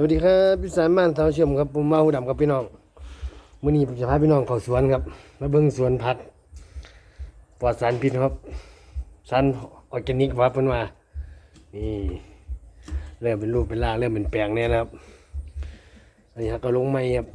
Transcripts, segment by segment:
สวัสดีครับพี่สารม่านเท้าเชื่อมครับผมมาหูดำกับพี่น้องมื้อนี้ผมจะพาพี่น้องเข้าสวนครับมาเบิ่งสวนผักปลอดสารพิษครับสารออร์แกนิกว่าเพิ่นว่านี่เริ่มเป็นรูปเป็นร่างเริ่มเป็นแปลงแน่แล้วครับอันนี้ครับก็ลงไม้ครับ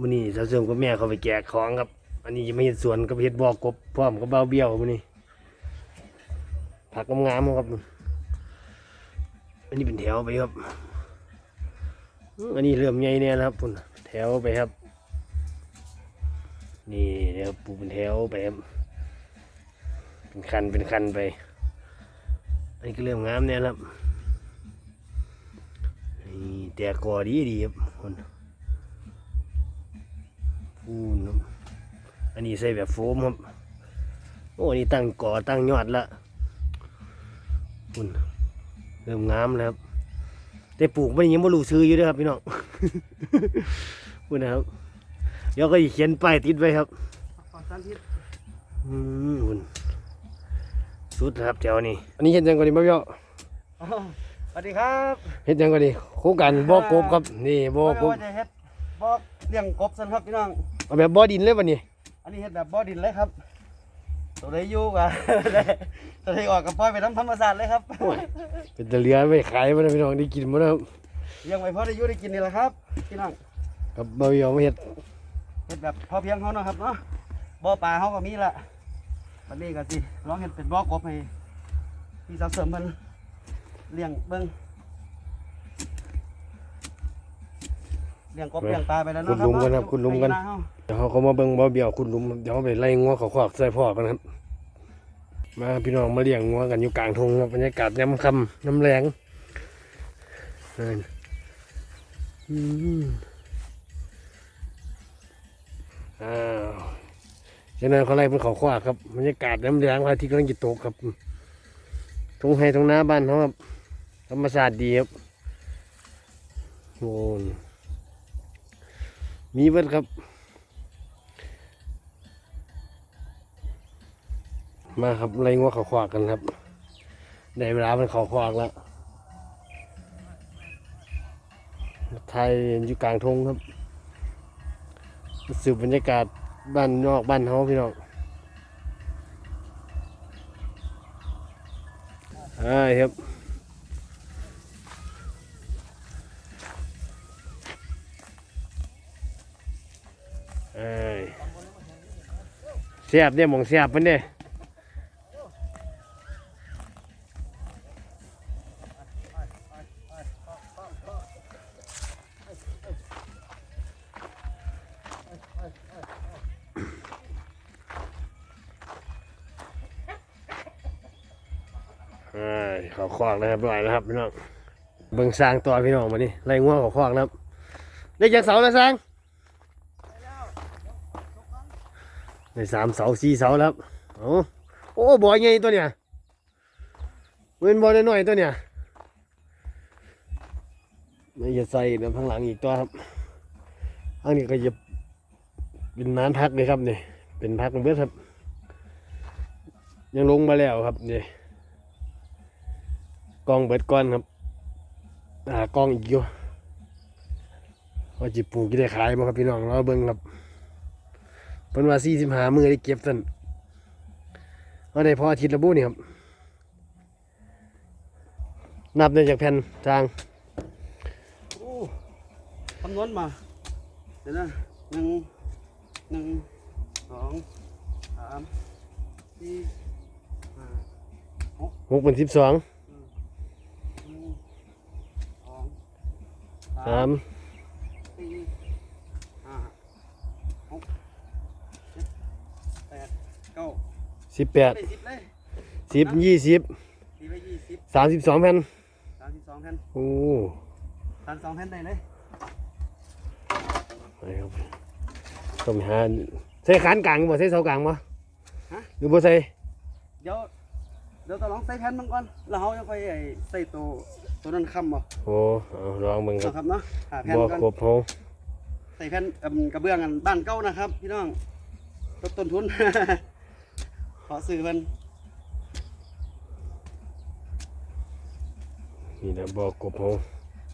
มื้อนี้สาวเสริมกับแม่เขาไปแจกของครับ อันนี้ยังไม่เห็นสวนกับเฮ็ดบอกบพร้อมกับเบาเบี้ยวมื้อนี้ผักงามๆครับ อันนี้เป็นแถวไปครับ อันนี้เริ่มใหญ่เนี่ยนะครับพุ่นแถวไปครับ นี่เดี๋ยวปูเป็นแถวไปครับเป็นคันเป็นคันไป อันนี้ก็เริ่มงามเนี่ยนะครับนี่แต่กอดีดีครับคนพูนอันนี้ใส่แบบโฟมครับ โอ้นนี้ตั้งกอตั้งยอดละคุณ เริ่มงามแล้วครับแต่ปลูกมันยังไม่รู้ซื้ออยู่เด้วยครับพี่น้องพูดนะครับเดี๋ยวก็อีเขียนป้ายติดไว้ครับขอสารพิษอืมคุณสุดครับแถวนี้อันนี้เห็นยังก่อนดีบ่เบี้ยวอ๋อสวัสดีครับเห็นยังก่อนดีโครงการบ่อกบครับนี่บ่อกบว่าจะเฮ็ดบ่อเลี้ยงกบสันครับพี่น้องเอาแบบบ่อดินเลยวันนี้ อันนี้เฮ็ดแบบบ่อดินเลยครับ ตัวใดอยู่กับตัวใดออกกับปล่อยไปน้ำธรรมชาติเลยครับเป็นตะเหลือไปขายมันพี่น้องได้กินมันนะครับเลี้ยงไว้พอได้อยู่ได้กินนี่แหละครับพี่น้องกับบ่เบี้ยวมาเฮ็ดเฮ็ดแบบพอเพียงเขาเนาะครับเนาะบ่อปลาเขาก็มีละวันนี้ก็สิลองเฮ็ดเป็นบ่อกบให้พี่สาวเสริมเพิ่นเลี้ยงเบิ่ง เลี้ยงกบเลี้ยงปลาไปแล้วขุดเนาะหลุมกันครับขุดหลุมกันไปาเฮาเดี๋ยวเขาเขามาเบิ่งบ่อเบี้ยวคุณลุมเดี๋ยวเขาไปไล่งัวเขาขวากใส่พ่อกันครับ มาพี่น้องมาเลี้ยงงัวกันอยู่กลางทุ่งครับบรรยากาศยามค่ำน้ำแรงนั่นอืมอ้าวฉะนั้นเขาไล่เป็นเขาขวากครับบรรยากาศน้ำแรงพระอาทิตย์กำลังจะตกครับทุ่งไฮทุ่งนาบ้านเขาครับธรรมชาติดีครับโอ้ย มีเบิดครับ มาครับไล่งัวเขาขวากกันครับ ได้เวลามันเขาขวากแล้วไทยอยู่กลางทงครับสืบบรรยากาศบ้านนอกบ้านเฮาพี่น้องใช่ครับ เอ้ยเสียบเนี่ยมองเสียบมันเนี่ยอ่าเขาคอกนะครับบ่อยนะครับพี่น้องเบิ่งสร้างต่อพี่น้องมานี่ไล่ง่วงเขาคอกนะครับ ได้จากเสาแล้วสร้าง ในสามเสาสี่เสาแล้วครับโอ้โอ้บ่อใหญ่ตัวเนี่ยเว้นบ่อน้อยตัวเนี่ยไม่จะใส่น้ำข้างหลังอีกตัวครับอันนี้ก็จะเป็นน้ำพักเลยครับเนี่ยเป็นพักเบิดครับ ยังลงมาแล้วครับเนี่ยกองเบิดก้อนครับอ่ากองอีกอยู่ว่าจิปลูกจะได้ขายบ่ครับพี่น้องเราเบิ่งครับ เพิ่นว่าสี่สิบห้ามือได้เก็บสั่นเอาได้พออาทิตย์ละบุนี่ครับ นับได้จากแผ่นทางโอ้คำนวณมาเดี๋ยวนะหนึ่งหนึ่งสองสามสี่ห้าหกเป็นสิบสองหนึ่งสองสาม สี่ห้าหกเจ็ดแปดเก้า สิบแปดได้สิบเลยสิบยี่สิบสี่ไปยี่สิบสามสิบสองแผ่นสามสิบสองแผ่นโอ้สามสองแผ่นได้เลยไปครับต้องหาใส่ขานกลางบ่ใส่เสากลางบ่ฮะหรือบ่ใส่เดี๋ยวเดี๋ยวต้องลองใส่แผ่นมันก่อนแล้วเขาจะค่อยไอ้ใส่ตัวตัวนั้นค้ำบ่โอ้เอาลองเบิ่งครับครับเนาะหาแผ่นบ่ก่อน ครบเฮาใส่แผ่นเอิ่มกระเบื้องกันบ้านเก่านะครับ พี่น้องลดต้นทุน ขอซื้อมันนนี่นะบ่อกบเฮา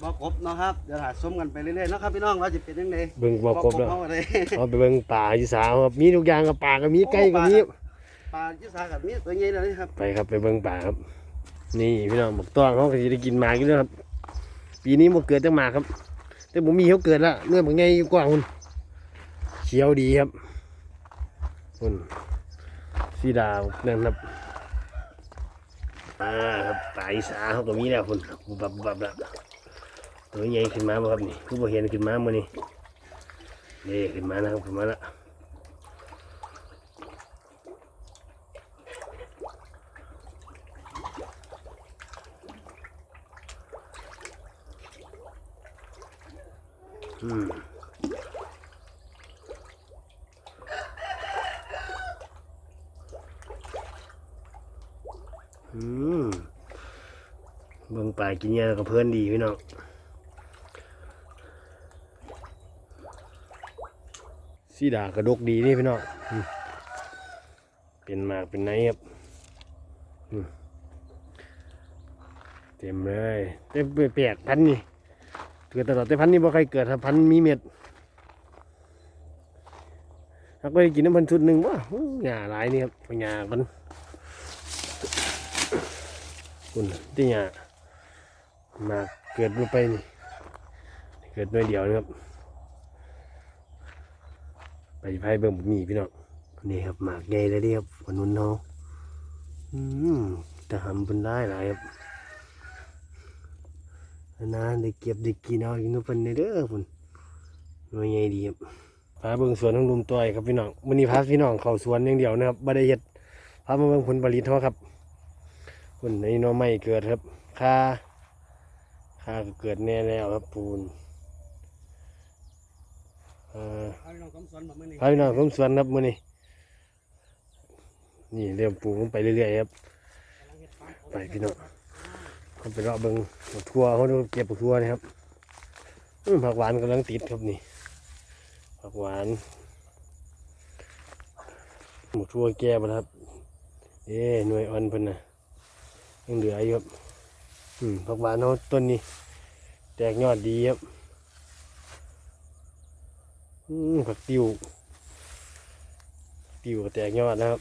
บอกกบเนาะครับเดี๋ยวหาส้มกันไปเรื่อยๆเนาะครับพี่น้องว่าจะเป็นยังไงเบิ่งบ่อกบแล้วเฮาอะไรเอาไปเบิ่งป่าอีสานครับมีทุกอย่างกับป่าก็มีไก่ก็มีปลายี่สากับมีตัวใหญ่เลยครับไปครับไปเบิ่งป่าครับ นี่พี่น้องบักต้องเขาก็สิได้กินหมากอยู่แล้วครับ ปีนี้บ่เกิดจังหมากครับ แต่ผมมีเขาเกิดละเนื้อบักใหญ่อยู่กว้างคุณเขียวดีครับคุณ สีดาวนั่นครับอ่าครับป่าอีสาเขาก็มีแล้วคุณบับบับบับตัวใหญ่ขึ้นมาบ่ครับนี่ผู้บ่เห็นขึ้นมามื้อนี้นี่ขึ้นมานะครับขึ้นมาละอืมอืมเบิ่ง ป่ากินยากับเพื่อนดีพี่น้องสีดากระดกดีนี่พี่น้องเป็นมากเป็นไนครับเต็มเลยเต็มไปแปดพันนี่เกิดตลอดแต่พันนี้บ่ใครเกิดครับพันมีเม็ดถ้าก็ได้กินน้ำพันชุดหนึ่งว่าหญ้าหลายนี่ครับหญ้ามันคุณที่หญ้า มาเกิดลงไปนี่เกิดหน่วยเดียวนะครับ ไปไพ่เบิ่งบะหมีพี่น้องนี่ครับหมากใหญ่เลยเดิครับขนุนเนาอืมแต่หำเป็นได้หลายครับนะได้เก็บได้กินเอาอีกนู่นเป็นเด้อพุ่นหน่วยใหญ่ดีครับพาเบิ่งสวนของลุมต้อยครับพี่น้องมื้อนี้พาพี่น้องเข้าสวนอย่างเดียวนะครับบ่ได้เฮ็ดพามาเบิ่งผลผลิตเฮาครับพุ่นในน่อไม้เกิดครับค่า ค่าก็เกิดแน่แล้วครับปูนเอ่อเอาพี่น้องกำสวนมาเมื่อนี้พาพี่น้องเข้าสวนครับมื้อนี้นี่เริ่มปลูกลงไปเรื่อยๆครับ ไปพี่น้องเขาไปเลาะเบิ่งบักทั่วเขาดูเก็บบักทั่วนะครับอื้อผักหวานกำลังติดครับนี่ผักหวานบักทั่วแก่บ่ครับ เอ้หน่วยอ่อนเพิ่นน่ะยังเหลืออยู่ครับ อืมผักหวานเขาต้นนี้ แตกยอดดีครับ อืมผักติวติวแตกยอดนะครับ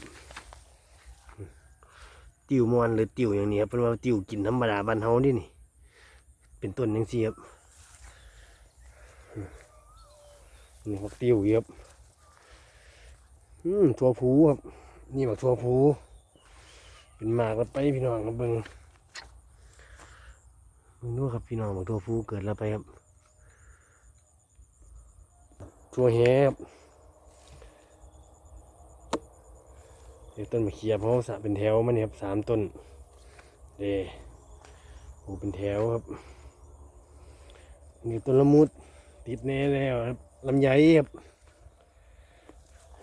ติวมวนหรือติวอย่างนี้ครับเป็นว่าติวกินธรรมดาบ้านเฮานี่นี่ เป็นต้นยังซี่ครับนี่ครับติวอีกครับอืมทัวผูครับ นี่บักทัวผูเป็นหมากแล้วไปพี่น้องครับเบิ่งเบิ่ง ดูครับพี่น้องบักทัวผูเกิดแล้วไปครับทัวแหบเดี๋ยวต้นมะเขียบเขาสะเป็นแถวมันครับสามต้นเดโอ้เป็นแถวครับนี่ต้นละมุดติดแน่แล้วครับลำไยครับ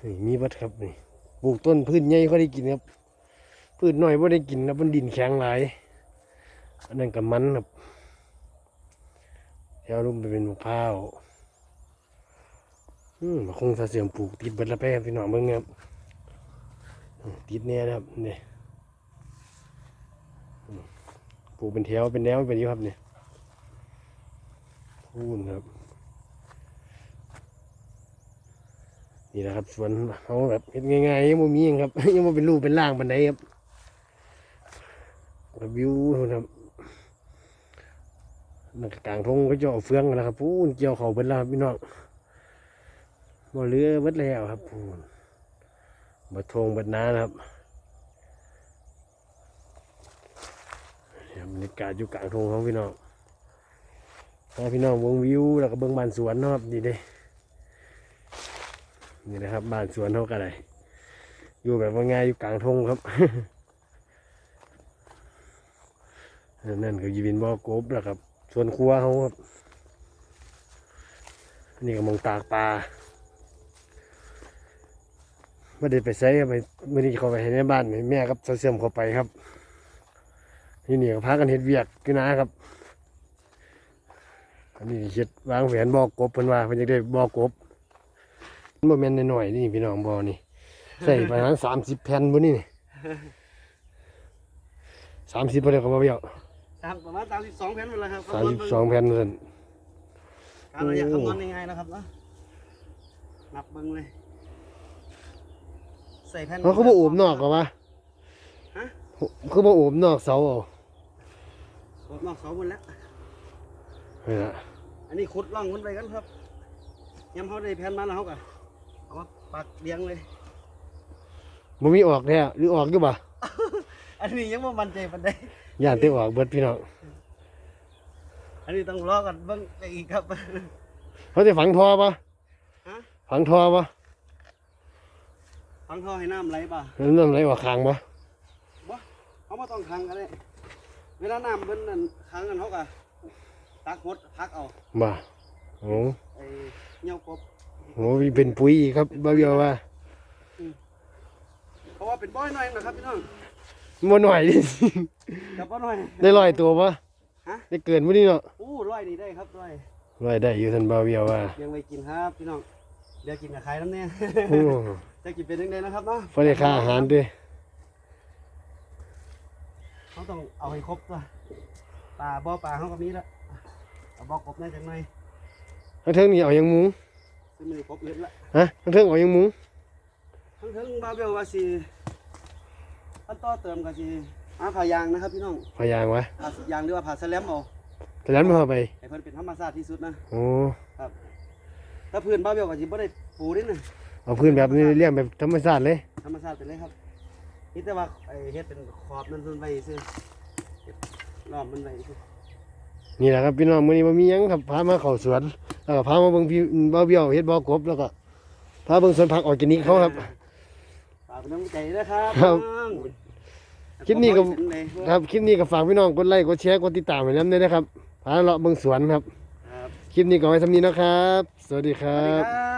นี่มีบัดครับนี่ปลูกต้นพืชใหญ่ก็ได้กินครับพืชน้อยก็ได้กินครับมันดินแข็งหลาย อันนั้นกับมันครับแถวลุ่มไปเป็นมะพร้าวอืมคงจะเสียมปลูกติดเบิดละไปครับพี่น้องเบิ่งครับติดแน่นะครับเนี่ยปลูกเป็นแถวเป็นแนวเป็นอยู่ครับเนี่ยพูนครับ นี่นะครับสวนเขาแบบเฮ็ดง่ายๆยังไม่มีครับยังไม่เป็นรูปเป็นร่างบันไดครับกับวิวนะครับ นักกลางทงก็จะเอาเฟืองกันแล้วครับพูนเกี่ยวเขาเบิดแล้วพี่น้องบ่เหลือเบิดแล้วครับพูนบัดทงบัดน้านะครับบรรยากาศอยู่กลางทงของพี่น้องให้พี่น้องวงวิวแล้วก็เบิ่งบ้านสวนนะครับนี่เด้นี่นะครับบ้านสวนเท่ากันเลยอยู่แบบว่าง่ายอยู่กลางทงครับนั่นก็ยีวินบ่อกบแล้วครับ ส่วนครัวเขาครับนี่ก็มองตากปลาไม่ได้ไปใช้ไปไม่ได้เข้าไปให้ในบ้านให้แม่กับเสื่อมเข้าไปครับที่นี่ก็พากันเห็ดเวียกกันนะครับอันนี้เห็ดวางแผนบอกกบเพิ่นว่าเพิ่นจะได้บอกกบมันบ่แม่นน้อยๆนี่พี่น้องบ่นี่ใส่ประมาณสามสิบแผ่นบ่นี่สามสิบบ่ได้ก็บ่เบี้ยว สามประมาณสามสิบสองแผ่นหมดแล้วครับสามสิบสองแผ่นเพิ่นการเราอยากโอ้คำนวณยังไงนะครับเนาะนับเบิ้งเลย ใส่แผ่นเขาเขาบ่โอบนอกก็วะฮะเขาบ่โอบนอกเสาเอาโอบนอกเสาหมดแล้วนี่ล่ะอันนี้ขุดร่องมันไปกันครับยำเขาได้แผ่นมาแล้วเขาก็เอามาปักเรียงเลยบ่มีออกแท้หรือออกอยู่บ่อันนี้ยังไม่มั่นใจปันใด ย่านแต่ออกเบิดพี่น้องอันนี้ต้องรอกันเบิ้งไปอีกครับ เขาจะฝังท่อปะฮะ ฝังท่อปะฟังท่อให้น้ำไหลป่ะแล้วน้ำไหลออกข้างปะเขามาต้องคังกันเลยเวลาน้ำเบิ้นนั่นคังกันเขาก็ตักหดพักเอาบ่โอ้ไอ้เหนียวกบโหมีเป็นปุ๋ยอีกครับบ่เบียวว่า เพราะว่าเป็นบ้อยหน่อยนะครับพี่น้อง บ่หน่อยดิกับบ้อยหน่อย ได้ร้อยตัวปะฮะ ได้เกินมื้อนี้เนาะอู้ร้อยนี่ได้ครับร้อยร้อยได้อยู่ท่านบ่เบียวว่ายังไปกินครับพี่น้องเดี๋ยวกินกับใครน้ำเนี่ย โอ้จะกินเป็นยังไงนะครับเนาะพอได้ค่าอาหารด้วยเขาต้องเอาให้ครบตัวปลาบ่อปลาเขาก็มีแล้วเอาบ่อกบได้จังหน่อยทั้งเทิงนี่เอายังหมูซึ่งมันครบเยอะละฮะทั้งเทิงเอายังหมูทั้งทั้งบาเบลว่าสิ อันต่อเติมก็สิอาผ่ายางนะครับพี่น้องพยางวะผ่ายางหรือว่าผ่าสแลมเอาแต่นั้นบ่เอาไปให้เพิ่นเป็นธรรมชาติที่สุดนะโอ้ถ้าพื้นบาเบลก็สิบ่ได้ปูนี่นะเอาพื้นแบบนี้เลี้ยงแบบธรรมชาติเลยธรรมชาติไปเลยครับนี่แต่ว่าไอ้เฮ็ดเป็นขอบนั่นเพิ่นไว้ซื่อเฮ็ดล้อมมันไว้ซื่อนี่แหละครับพี่น้องมื้อนี้บ่มีหยังครับพามาเข้าสวนแล้วก็พามาเบิ่งพี่บ่เบียวเฮ็ดบ่อกบแล้วก็พาเบิ่งสวนผักออร์แกนิกเขาครับฝากเป็นน้ำใจด้วยครับครับ น้องคลิปนี้ก็ ขอให้เสร็จเลยครับคลิปนี้ก็ฝากพี่น้องกดไลค์กดแชร์กดติดตามให้นำด้วยนะครับพาเลาะเบิ่งสวนครับ ครับคลิปนี้ก็ไว้ทำนี้นะครับ สวัสดีคสรัวัสดีบ ครับ